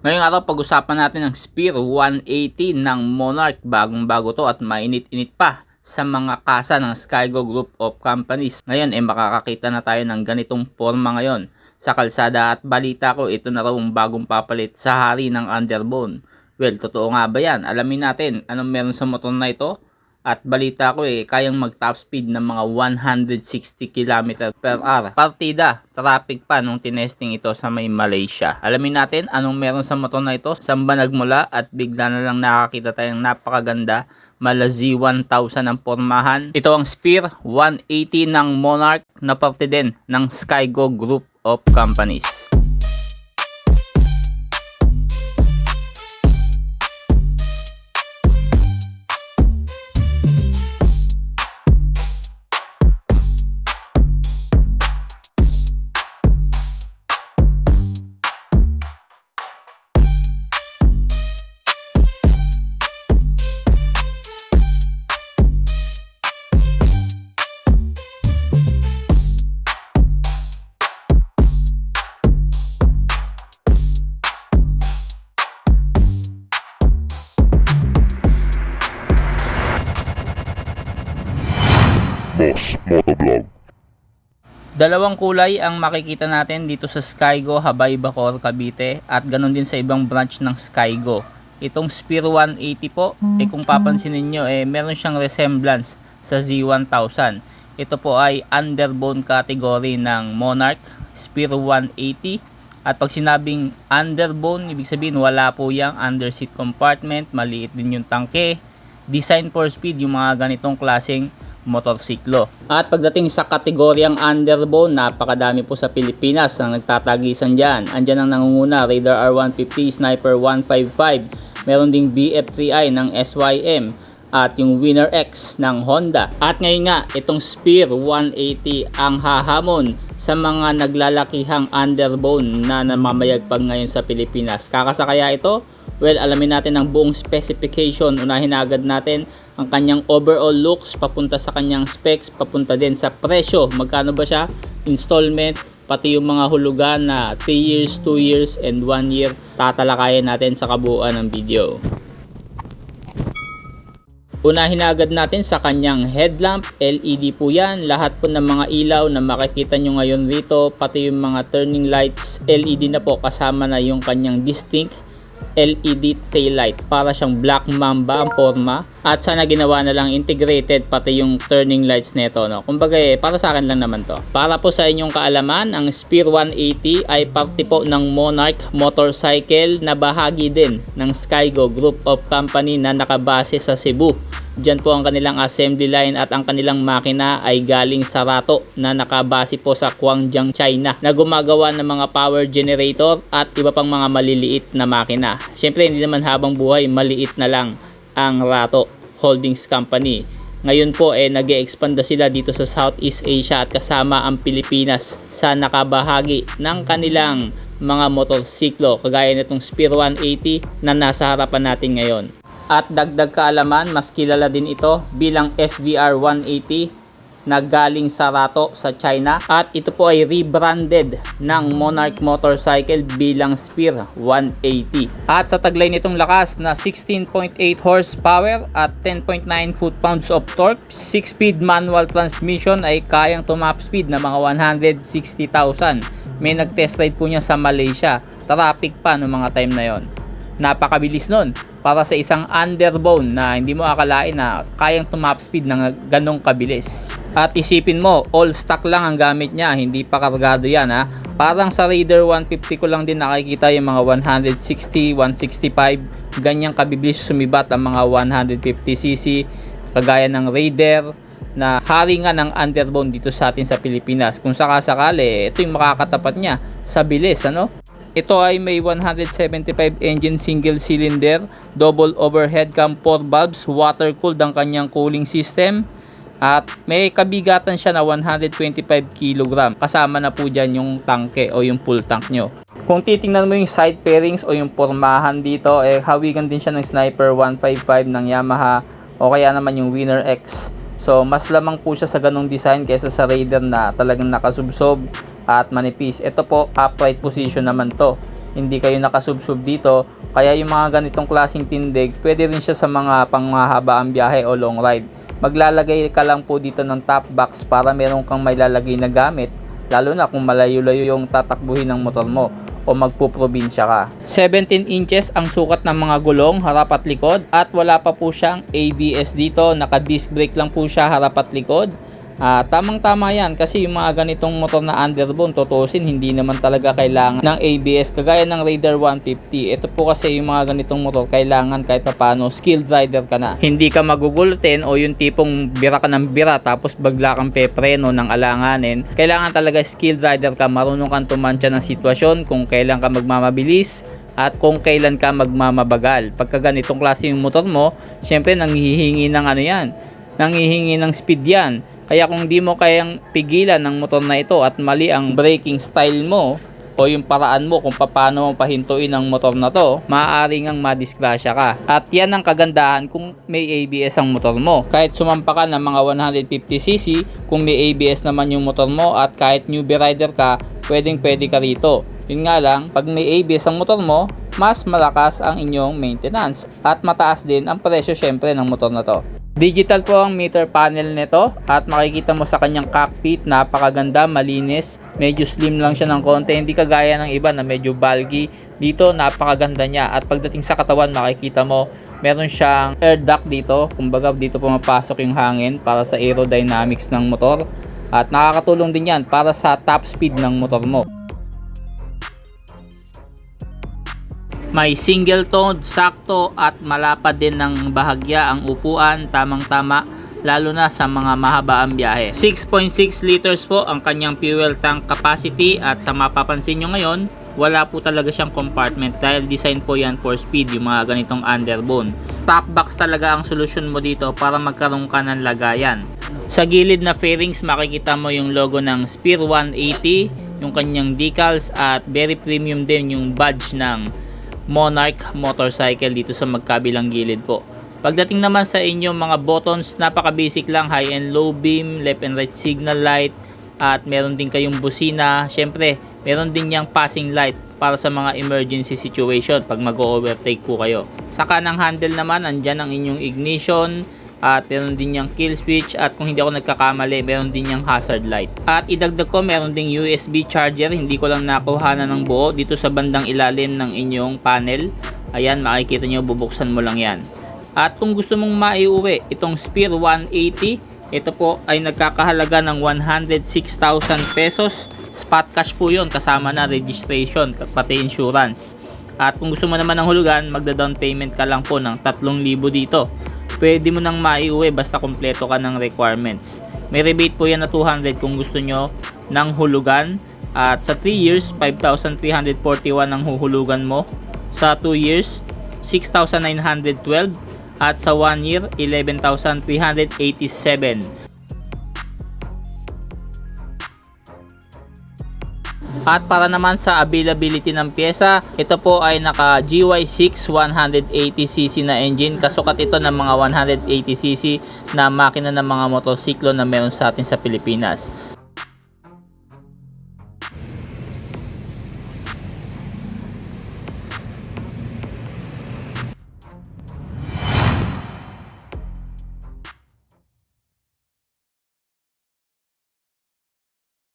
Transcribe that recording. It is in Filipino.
Ngayong araw pag-usapan natin ang Spear 180 ng Monarch. Bagong bago to at mainit-init pa sa mga kasa ng Skygo Group of Companies. Ngayon eh makakakita na tayo ng ganitong forma ngayon. Sa kalsada at balita ko ito na raw ang bagong papalit sa hari ng underbone. Well, totoo nga ba yan? Alamin natin anong meron sa motor na ito. At balita ko eh, kayang mag top speed ng mga 160 km per hour. Partida, traffic pa nung tinesting ito sa may Malaysia. Alamin natin anong meron sa motor na ito, saan ba nagmula at bigla na lang nakakita tayong napakaganda mala Z1000 ang pormahan. Ito ang Spear 180 ng Monarch na parte din ng Skygo Group of Companies. Motovlog. Dalawang kulay ang makikita natin dito sa Skygo Habay Bacor, Cavite at ganun din sa ibang branch ng Skygo. Itong Spear 180 po, eh kung papansin niyo eh meron siyang resemblance sa Z1000. Ito po ay underbone category ng Monarch Spear 180 at pag sinabing underbone, ibig sabihin wala po yung underseat compartment, maliit din yung tangke. Design for speed yung mga ganitong klaseng motorsiklo. At pagdating sa kategoryang underbone, napakadami po sa Pilipinas ang nagtatagisan dyan. Andyan ang nangunguna, Raider R150, Sniper 155, meron ding BF3i ng SYM, at yung Winner X ng Honda. At ngayon nga, itong Spear 180 ang hahamon sa mga naglalakihang underbone na namamayagpag ngayon sa Pilipinas. Kakasakaya ito? Well, alamin natin ang buong specification. Unahin na agad natin ang kanyang overall looks papunta sa kanyang specs, papunta din sa presyo. Magkano ba siya? Installment, pati yung mga hulugan na 3 years, 2 years, and 1 year. Tatalakayan natin sa kabuuan ng video. Unahin na agad natin sa kanyang headlamp, LED po yan. Lahat po ng mga ilaw na makikita nyo ngayon rito, pati yung mga turning lights, LED na po kasama na yung kanyang distinct LED taillight para siyang black mamba ang forma at sana ginawa na lang integrated pati yung turning lights nito no. Kumbaga eh, para sa akin lang naman to. Para po sa inyong kaalaman, ang Spear 180 ay parte po ng Monarch motorcycle na bahagi din ng Skygo Group of Company na nakabase sa Cebu. Diyan po ang kanilang assembly line at ang kanilang makina ay galing sa Rato na nakabase po sa Guangzhou, China na gumagawa ng mga power generator at iba pang mga maliliit na makina. Siyempre hindi naman habang buhay maliit na lang ang Rato Holdings Company. Ngayon po eh nag expand na sila dito sa Southeast Asia at kasama ang Pilipinas sa nakabahagi ng kanilang mga motorsiklo kagaya nitong Spear 180 na nasa harapan natin ngayon. At dagdag kaalaman, mas kilala din ito bilang SVR 180 na galing sa Rato sa China at ito po ay rebranded ng Monarch Motorcycle bilang Spear 180. At sa taglay nitong lakas na 16.8 horsepower at 10.9 foot-pounds of torque, 6-speed manual transmission ay kayang tumap speed na mga 160,000. May nag-test ride po niya sa Malaysia. Traffic pa no mga time na yon. Napakabilis nun para sa isang underbone na hindi mo akalain na kayang tumap speed ng ganong kabilis. At isipin mo, all stock lang ang gamit niya, hindi pa kargado yan ha. Parang sa Raider 150 ko lang din nakikita yung mga 160, 165, ganyang kabibilis sumibat ang mga 150cc, kagaya ng Raider, na hari nga ng underbone dito sa atin sa Pilipinas. Kung sakasakali, ito yung makakatapat niya sa bilis, ano? Ito ay may 175 engine single cylinder, double overhead cam 4 valves, water cooled ang kanyang cooling system. At may kabigatan siya na 125 kg. Kasama na po dyan yung tangke o yung full tank nyo. Kung titingnan mo yung side pairings o yung pormahan dito, eh hawigan din siya ng Sniper 155 ng Yamaha o kaya naman yung Winner X. So mas lamang po siya sa ganong design kaysa sa Raider na talagang nakasubsob at manipis. Ito po, upright position naman to. hindi kayo nakasubsub dito. Kaya yung mga ganitong klaseng tindig, pwede rin siya sa mga pangmahabaang biyahe o long ride. Maglalagay ka lang po dito ng top box para meron kang may lalagay na gamit, lalo na kung malayo-layo yung tatakbuhin ng motor mo o magpuprobinsya ka. 17 inches ang sukat ng mga gulong harap at likod at wala pa po siyang ABS dito. Naka disc brake lang po siya harap at likod. Ah, tamang tama yan kasi yung mga ganitong motor na underbone tutusin hindi naman talaga kailangan ng ABS kagaya ng Raider 150 ito po kasi yung mga ganitong motor kailangan kahit pa paano skilled rider ka na hindi ka magugulutin o yung tipong bira ka ng bira tapos bagla kang pepreno ng alanganin kailangan talaga skilled rider ka marunong kang tumansya ng sitwasyon kung kailan ka magmamabilis at kung kailan ka magmamabagal. Pagka ganitong klase yung motor mo, syempre nanghihingi ng ano yan, nanghihingi ng speed yan. Kaya kung di mo kayang pigilan ng motor na ito at mali ang braking style mo o yung paraan mo kung paano mo pahintuin ang motor na to, maaaring ang madisgrasya ka. At yan ang kagandahan kung may ABS ang motor mo. Kahit sumampa ka ng mga 150cc, kung may ABS naman yung motor mo at kahit newbie rider ka, pwedeng pwede ka rito. Yun nga lang, pag may ABS ang motor mo, mas malakas ang inyong maintenance at mataas din ang presyo syempre ng motor na to. Digital po ang meter panel nito at makikita mo sa kanyang cockpit napakaganda, malinis, medyo slim lang siya ng konti, hindi kagaya ng iba na medyo bulky. Dito napakaganda niya at pagdating sa katawan makikita mo meron siyang air duct dito, kumbaga dito pumapasok yung hangin para sa aerodynamics ng motor at nakakatulong din yan para sa top speed ng motor mo. May single tone, sakto at malapad din ng bahagya ang upuan, tamang-tama lalo na sa mga mahabaang biyahe. 6.6 liters po ang kanyang fuel tank capacity at sa mapapansin nyo ngayon, wala po talaga siyang compartment dahil design po yan for speed yung mga ganitong underbone. Top box talaga ang solusyon mo dito para magkaroon ka ng lagayan. Sa gilid na fairings makikita mo yung logo ng Spear 180, yung kanyang decals at very premium din yung badge ng Monarch motorcycle dito sa magkabilang gilid po. Pagdating naman sa inyong mga buttons, napaka-basic lang, high and low beam, left and right signal light, at meron din kayong busina. Syempre, meron din yang passing light para sa mga emergency situation pag mag-overtake po kayo. Sa kanang handle naman, andyan ang inyong ignition, at meron din yung kill switch. At kung hindi ako nagkakamali meron din yung hazard light. At idagdag ko meron ding USB charger. Hindi ko lang nakuha na ng buo dito sa bandang ilalim ng inyong panel. Ayan makikita nyo bubuksan mo lang yan. At kung gusto mong maiuwi itong Spear 180 ito po ay nagkakahalaga ng 106,000 pesos. Spot cash po yon kasama na registration pati insurance. At kung gusto mo naman ng hulugan magda down payment ka lang po ng 3,000 dito pwede mo nang maiuwi basta kompleto ka ng requirements. May rebate po yan na 200 kung gusto nyo ng hulugan. At sa 3 years, 5,341 ang huhulugan mo. Sa 2 years, 6,912. At sa 1 year, 11,387. At para naman sa availability ng pyesa, ito po ay naka GY6 180cc na engine. Kasukat ito ng mga 180cc na makina ng mga motorsiklo na meron sa atin sa Pilipinas.